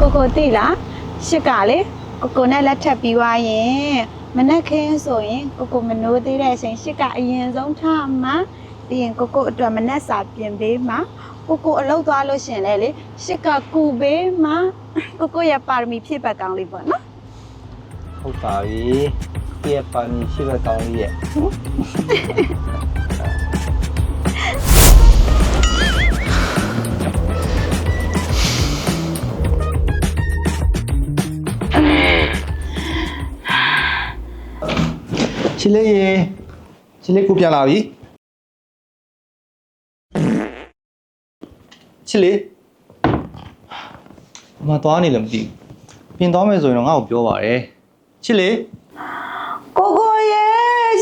ကိုကိုသိလားရှစ်ကလေကိုကိုနဲ့လက်ထပ်ပြီးွားရင်မနက်ခင်းဆိုရင်ကိုကိုမနိုးသေးတဲ့အချိန်ရှစ်ကအရင်ဆုံးထားမှာပြီးရင်ကိုကိုအတွက်မနက်စာပြင်ပေးမှာကိုကိုအလုပ်သွားလို့ရှရင်လေလေရှစ်ကကူပေးမှာကိုကိုရဲ့ပါရမီဖြည့်ပတ်ကောင်းလေးပေါ့နော်ဟုတ်ပါပြီပြည့်ပါမီရှိဘက်ကောင်းလေးရဲ့ ချီလေးရေချီလေးကိုပြန်လာပြီချီလေးမသွားနေလည်းမသိဘူးပြင်သွားမယ်ဆိုရင်တော့ငါ့ကိုပြောပါရဲ့ချစ်လေကိုကိုရဲ့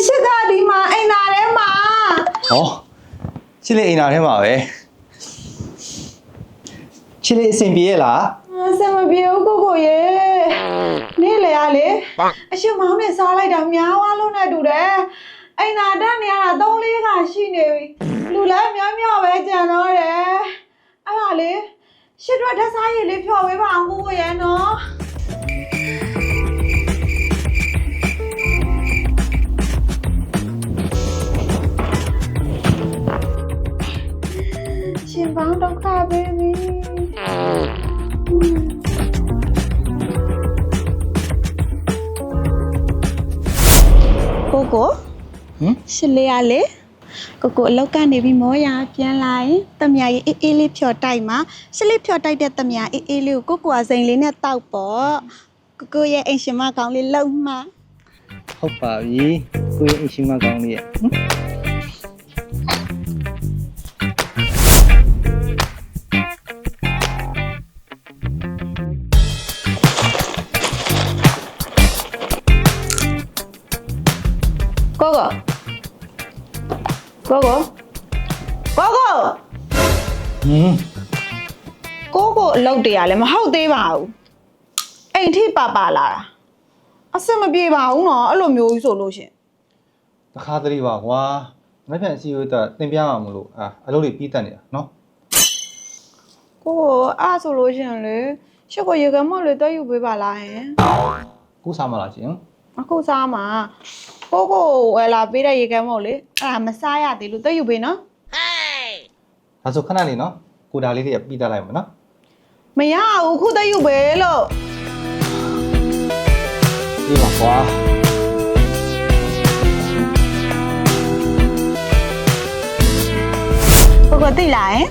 ရှစ်ကဒီမှာအိမ်သာထဲမှာဟောချစ်လေအိမ်နာထဲမှာပဲချစ်လေအဆင်ပြေရဲ့လားအဆင်မပြေဘူးကိုကိုရဲ့နေ့လေရလေ အရှင်မောင်းနဲ့စားလိုက်တာများသွားလို့နဲ့တူတယ်အိမ်သာတက်နေရတာ၃လေးခါရှိနေပြီလူလည်းများများပဲကြံတော့တယ်အဲ့ဒါလေရှစ်တော့ဓာတ်စားရည်လေးဖြော်ပေးပါအောင်ကိုကိုရဲ့နော်ရှင်ပေါင်းဒုက္ခ ကိုကိုဟမ်ရှစ်လေးရလေကိုကိုအလောက်ကနေပြီးမောရပြန်လာရင်တမယာရေးအေးအေးလေးဖြော်တိုက်မှာရှစ်လေးဖြော်တိုက်တဲ့တမယာအေးအေးလေးကိုကိုကိုကစိန်လေးနဲ့တောက်ပေါ့ကိုကိုရဲ့အိမ်ရှင်မကောင်းလေးလုံမှာဟုတ်ပါပြီကိုရဲ့အရှိမကောင်းလေးရဲ့ဟမ် ကိုကိုကိုကိုကိုကိုဟင်းကိုကိုအလောက်တရလည်းမဟုတ်သေးပါဘူးအိမ်ထိပါပါလာတာအဆင်မပြေပါဘူးနော်အဲ့လိုမျိုးကြီးဆိုလို့ရှရင်တခါတလေပါကွာမနေ့ပြန်အစီအဝေးတက်တင်ပြမှာမလို့အာအလုပ်တွေပြီးတက်နေတာနော်ကိုကိုအဲ့ဆိုလို့ရှရင်လေရှစ်ကိုရေကမော့လေးတက်ယူပေးပါလားဟင်ကိုစားမလားရှင်အခုစားမှာ ကိုကိုဝယ်လာပေးတဲ့ရေကမော့လေးအဲ့ဒါမစားရသေးလို့တက်ယူပေးနော်ဒါဆိုခဏလေးနော်ကိုဒါလေးတွေကပြီးတက်လိုက်မှာနော်မရဘူးခုတက်ယူပေးလို့ဒီပါကွာကိုကိုသိလားဟင်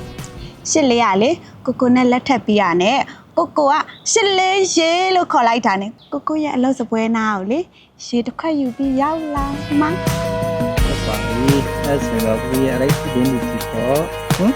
ရှစ်လေးရလေကိုကိုနဲ့လက်ထပ်ပြီးရနဲ့ ကိုကိုကရှစ်လေးရေလို့ခေါ်လိုက်တာနဲ့ကိုကိုရဲ့အလုပ်စပွဲနာကိုလေရေတစ်ခွက်ယူပြီးရောက်လာမှာဟုတ်ပါပြီအဲ့ဆိုတော့ကိုရဲ့အလိုက်စီးနေစီတော့ဟမ်